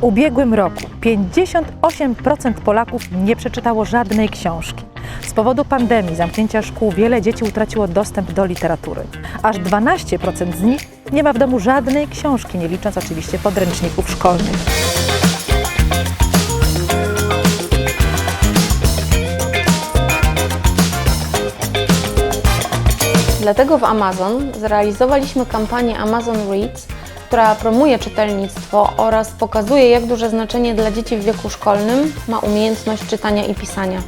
W ubiegłym roku 58% Polaków nie przeczytało żadnej książki. Z powodu pandemii, zamknięcia szkół, wiele dzieci utraciło dostęp do literatury. Aż 12% z nich nie ma w domu żadnej książki, nie licząc oczywiście podręczników szkolnych. Dlatego w Amazon zrealizowaliśmy kampanię Amazon Reads, która promuje czytelnictwo oraz pokazuje, jak duże znaczenie dla dzieci w wieku szkolnym ma umiejętność czytania i pisania.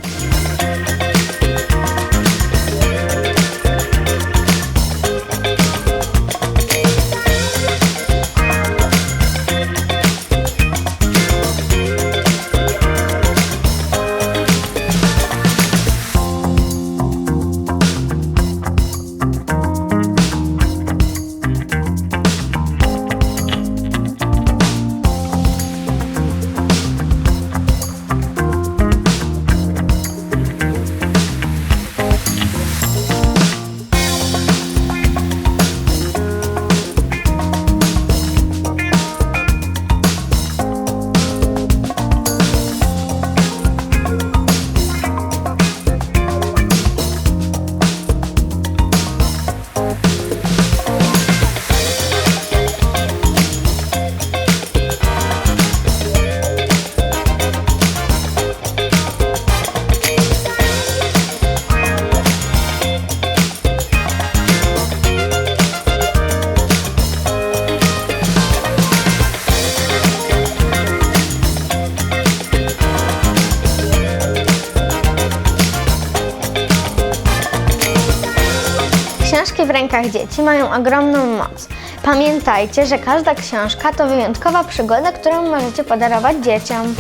Książki w rękach dzieci mają ogromną moc. Pamiętajcie, że każda książka to wyjątkowa przygoda, którą możecie podarować dzieciom.